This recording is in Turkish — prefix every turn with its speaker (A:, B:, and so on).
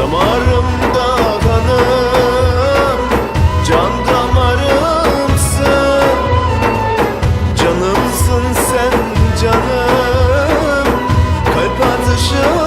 A: Damarımda kanım Can damarımsın Canımsın sen canım Kalp atışım